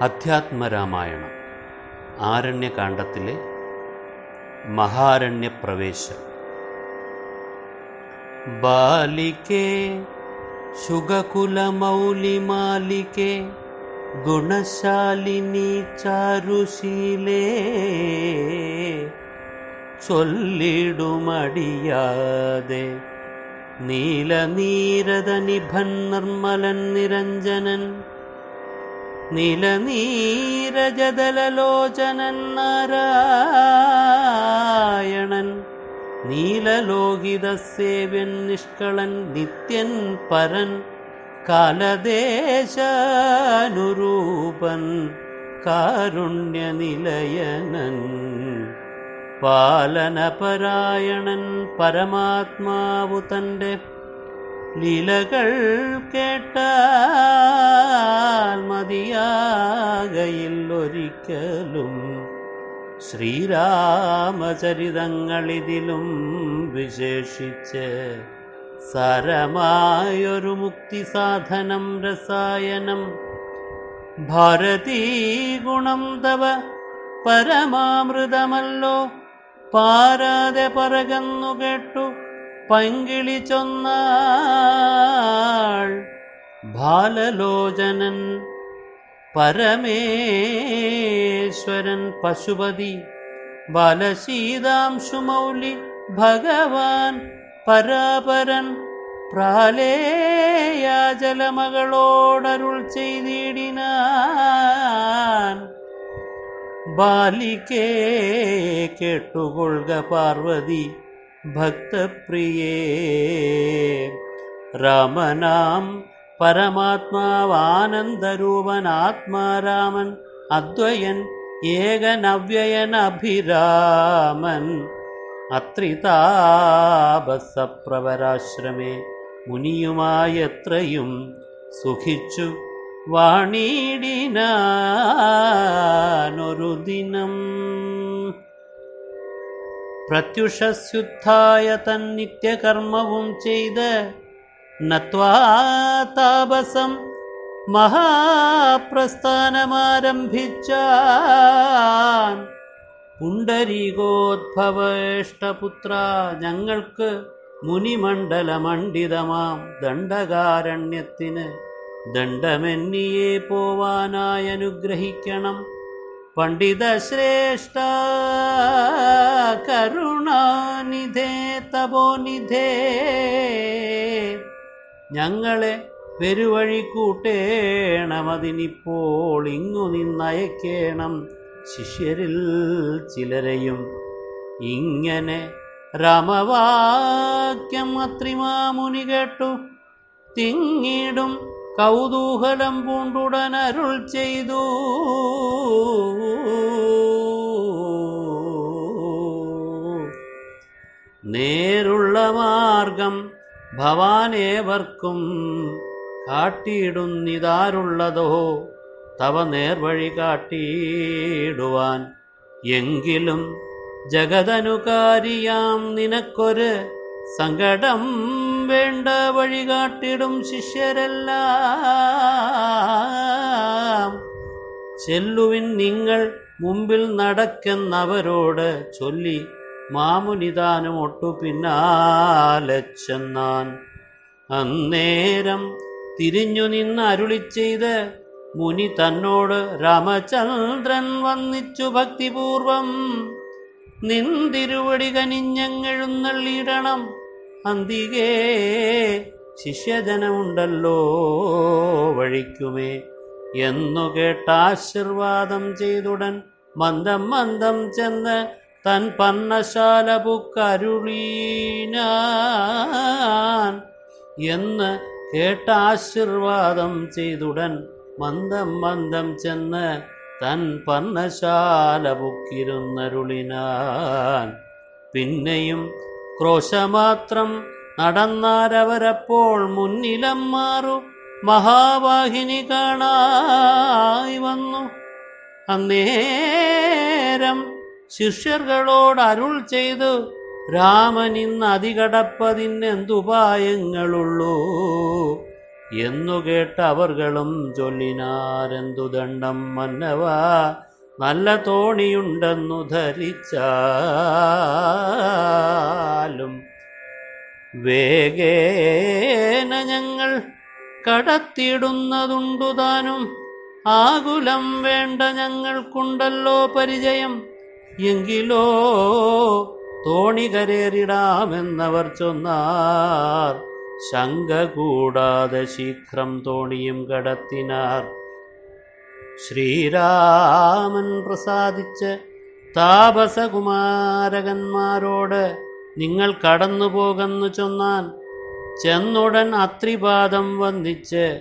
അധ്യാത്മരാമായണം ആരണ്യകാണ്ഡത്തിലെ മഹാരണ്യപ്രവേശം. ബാലികേ ശുഗകുലമൗലിമാലികേ ഗുണശാലിനി ചാരുശീലേ ചൊല്ലിടുമടിയാതെ നീലനീരദനിഭൻ നിർമ്മലൻ നിരഞ്ജനൻ നീലനീരജദലോചനൻ നാരായണൻ നീലലോകിത സേവ്യൻ നിഷ്കളൻ നിത്യൻ പരൻ കാലദേശാനുരൂപൻ കാരുണ്യനിലയനൻ പാലനപരായണൻ പരമാത്മാവു തന്റെ ലീലകൾ കേട്ടാൽ മതിയാകയിൽ ഒരിക്കലും ശ്രീരാമചരിതങ്ങളിതിലും വിശേഷിച്ച് സാരമായൊരു മുക്തി സാധനം രസായനം. ഭാരതീ ഗുണം തവ പരമാമൃതമല്ലോ. പാരാതെ പറകന്നു കേട്ടു പങ്കിളി ചൊന്നാൾ. ബാലലോചനൻ പരമേശ്വരൻ പശുപതി ബാലശീതാംശുമൗലി ഭഗവാൻ പരാപരൻ പ്രാലേയാജലമകളോടരുൾ ചെയ്തിടിനാൻ. ബാലിക്കേ കേട്ടുകൊള്ളുക പാർവതി ഭക്തപ്രിയേ രാമനാം പരമാത്മാവാനന്ദരൂപൻ അദ്വയൻ ഏകനവ്യയൻ അഭിരാമൻ അത്രിതാപസപ്രവരാശ്രമേ മുനിയുമായത്രയും സുഖിച്ചു വാണിടിനൊരു ദിനം. പ്രത്യുഷസ്യുദ്ധായ തൻ നിത്യകർമ്മവും ചെയ്ത് നത്വാതാപസം മഹാപ്രസ്ഥാനമാരംഭിച്ചാൻ പുണ്ടരീകോദ്ഭവേഷ്ടപുത്ര ഞങ്ങൾക്ക് മുനിമണ്ഡലമണ്ഡിതമാം ദണ്ഡകാരണ്യത്തിന് ദണ്ഡമെന്നിയെ പോവാനായി അനുഗ്രഹിക്കണം. പണ്ഡിതശ്രേഷ്ഠ കരുണാനിധേ തപോനിധേ. ഞങ്ങളെ പെരുവഴി കൂട്ടേണമതിനിപ്പോൾ ഇങ്ങു നിന്നയക്കേണം. ശിഷ്യരിൽ ചിലരെയും ഇങ്ങനെ രാമവാക്യം അത്രിമാമുനി കേട്ടു. തിങ്ങിടും കൗതൂഹലം പൂണ്ടുടൻ അരുൾ ചെയ്തു. നേരുള്ള മാർഗം ഭവാനേവർക്കും കാട്ടിയിടുന്നിതാരുള്ളതോ? തവ നേർവഴി കാട്ടിയിടുവാൻ എങ്കിലും ജഗതനുകാരിയാം നിനക്കൊരു സങ്കടം വേണ്ട വഴി കാട്ടിടും ശിഷ്യരെല്ലാം. ചെല്ലുവിൻ നിങ്ങൾ മുമ്പിൽ നടക്കുന്നവരോട് ചൊല്ലി മാമുനിതാനും ഒട്ടു പിന്നാലെ ചെന്നാൻ. അന്നേരം തിരിഞ്ഞു നിന്ന് അരുളി ചെയ്ത് മുനി തന്നോട് രാമചന്ദ്രൻ വന്നിച്ചു ഭക്തിപൂർവം. നിന്തിരുവടി കനിഞ്ഞങ്ങെഴുന്നള്ളിയിടണം അന്തികേ ശിഷ്യജനമുണ്ടല്ലോ വഴിക്കുമേ എന്നു കേട്ടാശീർവാദം ചെയ്തുടൻ മന്ദം മന്ദം ചെന്ന് തൻ പന്നശാല പുക്കരുളീനാൻ എന്ന് കേട്ട ആശീർവാദം ചെയ്തുടൻ മന്ദം മന്ദം ചെന്ന് തൻ പന്നശാല പുക്കിരുന്നരുളിനാൻ പിന്നെയും ക്രോശമാത്രം നടന്നാരവരപ്പോൾ മുന്നിലം മാറു മഹാവാഹിനി കാണായി വന്നു. അന്നേരം ശിഷ്യർകളോട് അരുൾ ചെയ്തു രാമൻ ഇന്ന് അതികടപ്പതിനെന്തുപായങ്ങളുള്ളൂ? എന്നു കേട്ട് അവർകളും ചൊല്ലിനാരെന്തു ദണ്ഡം മന്നവ നല്ല തോണിയുണ്ടെന്നു ധരിച്ചാലും വേഗേന ഞങ്ങൾ കടത്തിയിടുന്നതുണ്ടുതാനും ആകുലം വേണ്ട ഞങ്ങൾക്കുണ്ടല്ലോ പരിചയം. എങ്കിലോ തോണി കരേറിടാമെന്നവർ ചൊന്നാർ. ശങ്ക കൂടാതെ ശീഘ്രം തോണിയും കടത്തിനാർ. ശ്രീരാമൻ പ്രസാദിച്ച് താപസകുമാരകന്മാരോട് നിങ്ങൾ കടന്നു പോകുന്നു ചൊന്നാൻ. ചെന്നുടൻ അത്രിപാദം വന്ദിച്ച്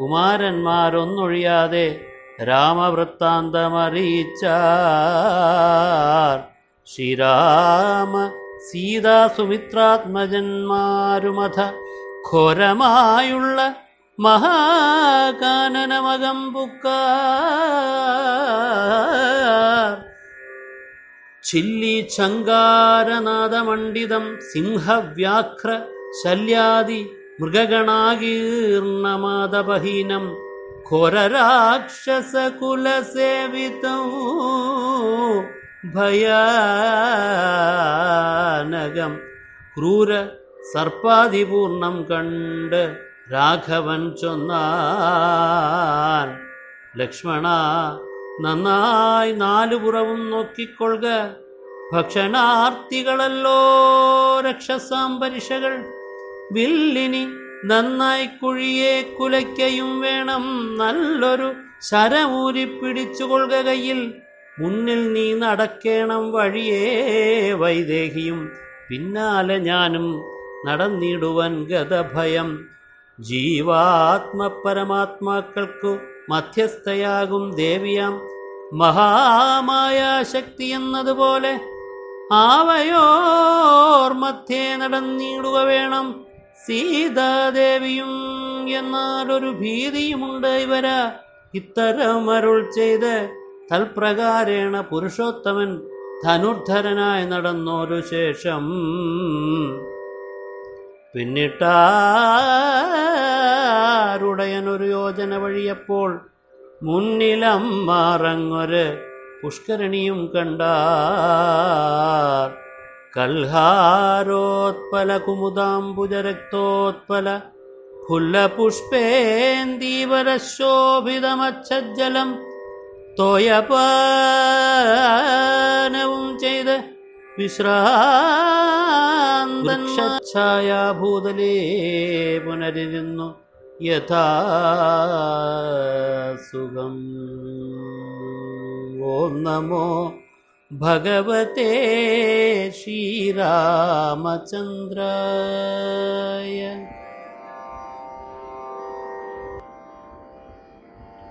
കുമാരന്മാരൊന്നൊഴിയാതെ രാമവൃത്താന്തമറിയിച്ചാർ. ശ്രീരാമ സീതാ സുമിത്രാത്മജന്മാരുമഥ ഘോരമായുള്ള മഹാകാനനമകം പുക്കാർ ചില്ലി ചങ്കാരനാദമണ്ഡിതം സിംഹവ്യാഘ്ര ശല്യാദി മൃഗഗണാകീർണമാദപഹീനം ഘോരരാക്ഷസകുലസേവിതം ഭയാനകം. ക്രൂര സർപ്പാതിപൂർണം കണ്ട് രാഘവൻ ചൊന്നാൻ. ലക്ഷ്മണ നന്നായി നാലുപുറവും നോക്കിക്കൊള്ളുക. ഭക്ഷണാർത്ഥികളല്ലോ രക്ഷസാമ്പരിഷകൾ വില്ലിനി നന്നായി കുഴിയെ കുലയ്ക്കയും വേണം. നല്ലൊരു ശരമൂരി പിടിച്ചുകൊള്ളുക കയ്യിൽ മുന്നിൽ നീ നടക്കേണം വഴിയേ വൈദേഹിയും. പിന്നാലെ ഞാനും നടന്നിടുവൻ ഗതഭയം ജീവാത്മപരമാത്മാക്കൾക്കു മധ്യസ്ഥയാകും ദേവിയാം. മഹാമായാശക്തി എന്നതുപോലെ ആവയോർ മധ്യേ നടന്നിടുക വേണം. സീതാദേവിയും ഒരു ഭീതിയുമുണ്ട് ഇവര. ഇത്തരം അരുൾ ചെയ്ത് തൽപ്രകാരേണ പുരുഷോത്തമൻ ധനുർധരനായി നടന്നൊരു ശേഷം പിന്നിട്ടാരുടയനൊരു യോജന വഴിയപ്പോൾ മുന്നിലം മാറങ്ങൊരു പുഷ്കരണിയും കണ്ടാർ. കൽഹാരോത്പല കുമുദാംബുജരക്തോത്പല ഫുല്ലപുഷ്പേന്ദീവരശോഭിതമച്ഛജ്ജലം തോയപാനവും ചെയ്ത് വിശ്രാന്തന്മാഛായാഭൂതലേ പുനരിരുന്നു. യഥാസുഖം. ഓം നമോ भगवते श्रीरामचन्द्राय।